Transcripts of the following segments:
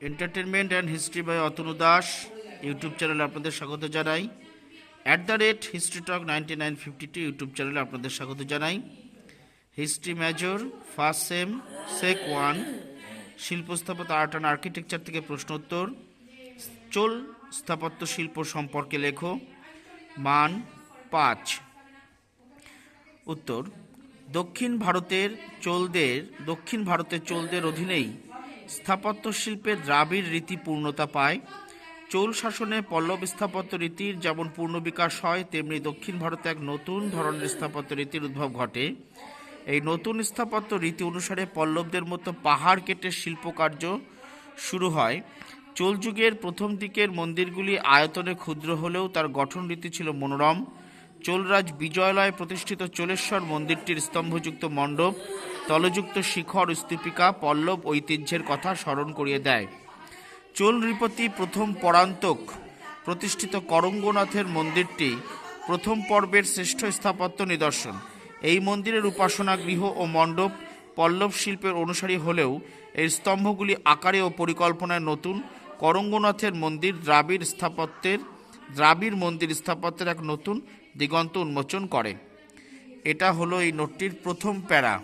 Entertainment and history by Atanu Das YouTube চ্যানেলে আপনাদের স্বাগত জানাই। At the rate history talk ninety nine fifty two YouTube চ্যানেলে আপনাদের স্বাগত জানাই। History major first sem sec one শিল্প স্থাপত্য আর্ট অ্যান্ড আর্কিটেকচার থেকে প্রশ্ন উত্তর চোল স্থাপত্য শিল্প সম্পর্কে লেখো, মান পাঁচ। উত্তর, দক্ষিণ ভারতের চোলদের, দক্ষিণ ভারতের চোলদের অধীনেই স্থাপত্য শিল্পের দ্রাবিড় রীতি পূর্ণতা পায়। চোল শাসনে পল্লব স্থাপত্য রীতির যেমন পূর্ণ বিকাশ হয়, তেমনি দক্ষিণ ভারতে এক নতুন ধরনের স্থাপত্য রীতির উদ্ভব ঘটে। এই নতুন স্থাপত্য রীতি অনুসারে পল্লবদের মতো পাহাড় কেটে শিল্পকার্য শুরু হয়। চোল যুগের প্রথম দিকের মন্দিরগুলি আয়তনে ক্ষুদ্র হলেও তার গঠন রীতি ছিল মনোরম। চোলরাজ বিজয়লয় প্রতিষ্ঠিত চোলেশ্বর মন্দিরটির স্তম্ভযুক্ত মণ্ডপ তলযুক্ত শিখর স্তূপিকা পল্লব ঐতিহ্যের কথা স্মরণ করিয়ে দেয়। চোল নৃপতি প্রথম পরান্তক প্রতিষ্ঠিত করঙ্গনাথের মন্দিরটি প্রথম পর্বের শ্রেষ্ঠ স্থাপত্য নিদর্শন। এই মন্দিরের উপাসনা গৃহ ও মণ্ডপ পল্লব শিল্পের অনুসারী হলেও এর স্তম্ভগুলি আকারে ও পরিকল্পনায় নতুন। করঙ্গনাথের মন্দির দ্রাবিড় স্থাপত্যের দ্রাবিড় মন্দির স্থাপত্যের এক নতুন দিগন্ত উন্মোচন করে। এটা হলো এই নোটটির প্রথম প্যারা।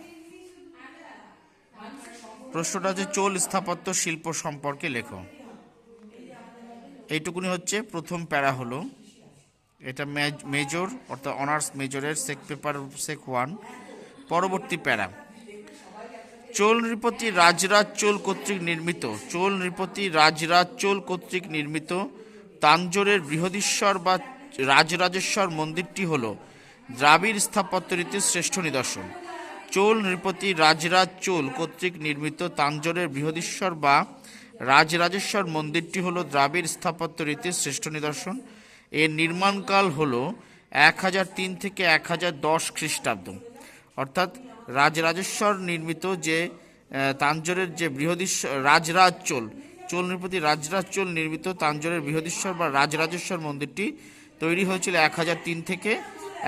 প্রশ্নটা হচ্ছে চোল স্থাপত্য শিল্প সম্পর্কে লেখো। এইটুকুনি হচ্ছে, প্রথম প্যারা হলো, এটা মেজর, অর্থাৎ অনার্স মেজরের সেক পেপার সেক ওয়ান পরবর্তী প্যারা। চোল নৃপতি রাজরাজ চোল কর্তৃক নির্মিত, চোল নৃপতি রাজরাজ চোল কর্তৃক নির্মিত তাঞ্জোরের বৃহদীশ্বর বা রাজরাজেশ্বর মন্দিরটি হল দ্রাবিড় স্থাপত্য রীতির শ্রেষ্ঠ নিদর্শন। চোল নৃপতি রাজরাজ চোল কর্তৃক নির্মিত তাঞ্জোরের বৃহদীশ্বর বা রাজরাজেশ্বর মন্দিরটি হল দ্রাবিড় স্থাপত্য রীতির শ্রেষ্ঠ নিদর্শন। এর নির্মাণকাল হল এক হাজার তিন থেকে এক হাজার দশ খ্রিস্টাব্দ। অর্থাৎ রাজরাজেশ্বর নির্মিত যে তাঞ্জোরের যে বৃহদীশ্বর, রাজরাজ চোল চোল নৃপতি রাজরাজ চোল নির্মিত তাঞ্জোরের বৃহদীশ্বর বা রাজরাজেশ্বর মন্দিরটি তৈরি হয়েছিল এক হাজার তিন থেকে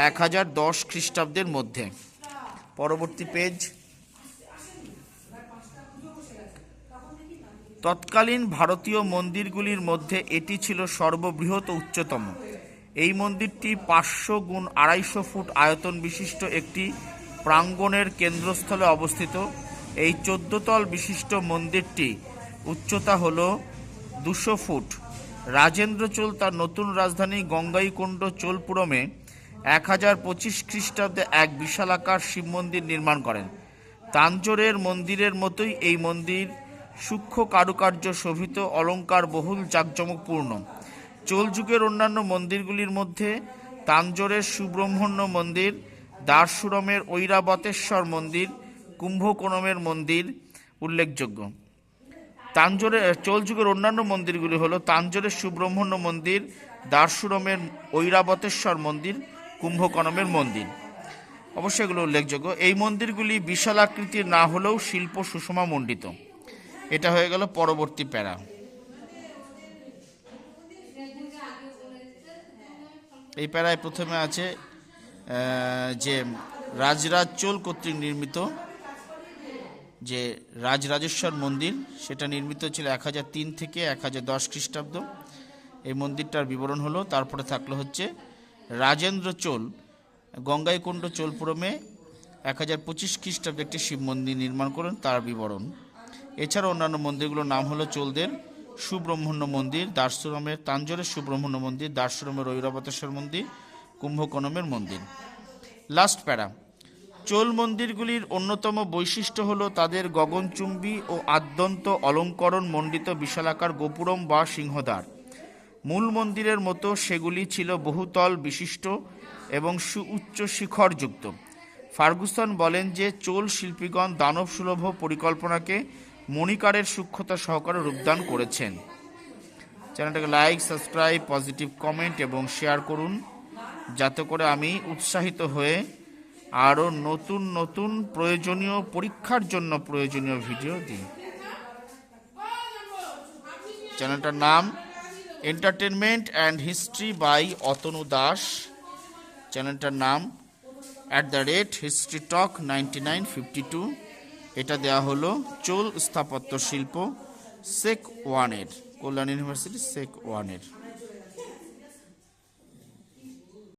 এক হাজার দশ খ্রিস্টাব্দের মধ্যে। পরবর্তী পেজ। তৎকালীন ভারতীয় মন্দিরগুলির মধ্যে এটি ছিল সর্ববৃহৎ উচ্চতম। এই মন্দিরটি পাঁচশো গুণ আড়াইশো ফুট আয়তন বিশিষ্ট একটি প্রাঙ্গণের কেন্দ্রস্থলে অবস্থিত। এই চোদ্দতল বিশিষ্ট মন্দিরটি উচ্চতা হল দুশো ফুট। রাজেন্দ্র চোল তার নতুন রাজধানী গঙ্গাইকুণ্ড চোলপুরমে এক হাজার পঁচিশ খ্রিস্টাব্দে এক বিশালাকার শিব মন্দির নির্মাণ করেন। তাঞ্জোরের মন্দিরের মতোই এই মন্দির সূক্ষ্ম কারুকার্য শোভিত, অলঙ্কার বহুল, জাঁকজমকপূর্ণ। চোল যুগের অন্যান্য মন্দিরগুলির মধ্যে তাঞ্জোরের সুব্রহ্মণ্য মন্দির দারসুরমের ঐরাবতেশ্বর মন্দির, কুম্ভকোণমের মন্দির উল্লেখযোগ্য। তাঞ্জোরে, চোল যুগের অন্যান্য মন্দিরগুলি হলো তাঞ্জোরের সুব্রহ্মণ্য মন্দির দারসুরমের ঐরাবতেশ্বর মন্দির কুম্ভকোণমের মন্দির। অবশ্যই এগুলো উল্লেখযোগ্য। এই মন্দিরগুলি বিশাল আকৃতির না হলেও শিল্প সুষমা মণ্ডিত। এটা হয়ে গেল পরবর্তী প্যারা। এই প্যারায় প্রথমে আছে যে রাজরাজ চোল কর্তৃক নির্মিত যে রাজরাজেশ্বর মন্দির, সেটা নির্মিত ছিল এক হাজার তিন থেকে এক হাজার দশ খ্রিস্টাব্দ। এই মন্দিরটার বিবরণ হলো, তারপরে থাকল হচ্ছে রাজেন্দ্র চোল, গঙ্গাইকুণ্ড চোলপুরমে এক হাজার পঁচিশ খ্রিস্টাব্দে একটি শিব মন্দির নির্মাণ করেন তার বিবরণ। এছাড়া অন্যান্য মন্দিরগুলোর নাম হলো চোলদের সুব্রহ্মণ্য মন্দির দার্সুরমের তাঞ্জোরের সুব্রহ্মণ্য মন্দির দার্সুরমের ঐরাবতেশ্বর মন্দির, কুম্ভকোণমের মন্দির। লাস্ট প্যারা চোল মন্দিরগুলির অন্যতম বৈশিষ্ট্য হল তাদের গগনচুম্বী ও আদ্যন্ত অলঙ্করণ মণ্ডিত বিশালাকার গোপুরম বা সিংহদ্বার। মূল মন্দিরের মতো সেগুলি ছিল বহুতল বিশিষ্ট এবং সুউচ্চ শিখরযুক্ত। ফার্গুসন বলেন যে চোল শিল্পীগণ দানব সুলভ পরিকল্পনাকে মণিকারের সূক্ষ্মতা সহকারে রূপদান করেছেন। চ্যানেলটাকে লাইক, সাবস্ক্রাইব, পজিটিভ কমেন্ট এবং শেয়ার করুন, যাতে করে আমি উৎসাহিত হয়ে আরও নতুন নতুন প্রয়োজনীয় পরীক্ষার জন্য প্রয়োজনীয় ভিডিও দিই। চ্যানেলটার নাম entertainment and history by Atanu Das চ্যানেলটার নাম at the rate history talk ninety nine fifty two এটা দেওয়া হলো চোল স্থাপত্য শিল্প সেক ওয়ানের কল্যাণ ইউনিভার্সিটি সেক ওয়ানের